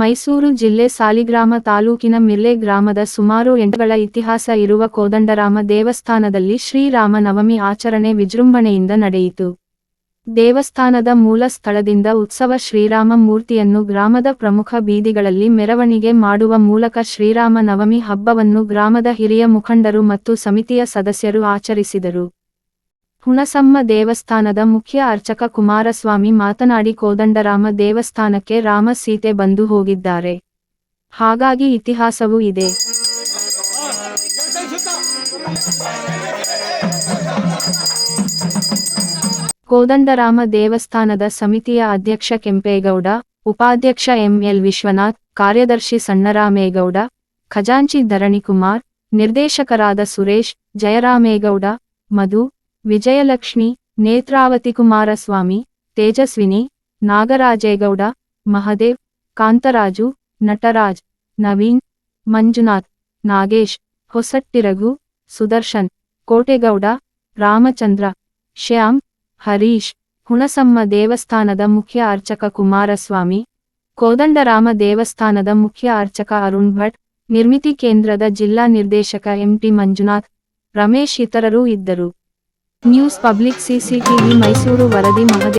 ಮೈಸೂರು ಜಿಲ್ಲೆ ಸಾಲಿಗ್ರಾಮ ತಾಲೂಕಿನ ಮಿರ್ಲೆ ಗ್ರಾಮದ ಸುಮಾರು ಎಂಟುಗಳ ಇತಿಹಾಸ ಇರುವ ಕೋದಂಡರಾಮ ದೇವಸ್ಥಾನದಲ್ಲಿ ಶ್ರೀರಾಮ ನವಮಿ ಆಚರಣೆ ವಿಜೃಂಭಣೆಯಿಂದ ನಡೆಯಿತು. ದೇವಸ್ಥಾನದ ಮೂಲ ಸ್ಥಳದಿಂದ ಉತ್ಸವ ಶ್ರೀರಾಮ ಮೂರ್ತಿಯನ್ನು ಗ್ರಾಮದ ಪ್ರಮುಖ ಬೀದಿಗಳಲ್ಲಿ ಮೆರವಣಿಗೆ ಮಾಡುವ ಮೂಲಕ ಶ್ರೀರಾಮ ನವಮಿ ಹಬ್ಬವನ್ನು ಗ್ರಾಮದ ಹಿರಿಯ ಮುಖಂಡರು ಮತ್ತು ಸಮಿತಿಯ ಸದಸ್ಯರು ಆಚರಿಸಿದರು. ಹುಣಸಮ್ಮ ದೇವಸ್ಥಾನದ ಮುಖ್ಯ ಅರ್ಚಕ ಕುಮಾರಸ್ವಾಮಿ ಮಾತನಾಡಿ ಕೋದಂಡರಾಮ ದೇವಸ್ಥಾನಕ್ಕೆ ರಾಮ ಸೀತೆ ಬಂದು ಹೋಗಿದ್ದಾರೆ. ಹಾಗಾಗಿ ಇತಿಹಾಸವೂ ಇದೆ. ಕೋದಂಡರಾಮ ದೇವಸ್ಥಾನದ ಸಮಿತಿಯ ಅಧ್ಯಕ್ಷ ಕೆಂಪೇಗೌಡ, ಉಪಾಧ್ಯಕ್ಷ ಎಂಎಲ್ ವಿಶ್ವನಾಥ್, ಕಾರ್ಯದರ್ಶಿ ಸಣ್ಣರಾಮೇಗೌಡ, ಖಜಾಂಚಿ ಧರಣಿಕುಮಾರ್, ನಿರ್ದೇಶಕರಾದ ಸುರೇಶ್, ಜಯರಾಮೇಗೌಡ, ಮಧು ವಿಜಯಲಕ್ಷ್ಮಿ, ನೇತ್ರಾವತಿ ಕುಮಾರಸ್ವಾಮಿ, ತೇಜಸ್ವಿನಿ, ನಾಗರಾಜೇಗೌಡ, ಮಹದೇವ್, ಕಾಂತರಾಜು, ನಟರಾಜ್, ನವೀನ್, ಮಂಜುನಾಥ್, ನಾಗೇಶ್ ಹೊಸಟ್ಟಿರಗು ಸುದರ್ಶನ್, ಕೋಟೆಗೌಡ, ರಾಮಚಂದ್ರ, ಶ್ಯಾಮ್, ಹರೀಶ್, ಹುಣಸಮ್ಮ ದೇವಸ್ಥಾನದ ಮುಖ್ಯ ಅರ್ಚಕ ಕುಮಾರಸ್ವಾಮಿ, ಕೋದಂಡರಾಮ ದೇವಸ್ಥಾನದ ಮುಖ್ಯ ಅರ್ಚಕ ಅರುಣ್ ಭಟ್, ನಿರ್ಮಿತಿ ಕೇಂದ್ರದ ಜಿಲ್ಲಾ ನಿರ್ದೇಶಕ ಎಂಟಿ ಮಂಜುನಾಥ್, ರಮೇಶ್ ಇತರರೂ ಇದ್ದರು. ನ್ಯೂಸ್ ಪಬ್ಲಿಕ್ ಸಿಸಿಟಿವಿ ಮೈಸೂರು ವರದಿ ಮಹದೇವ್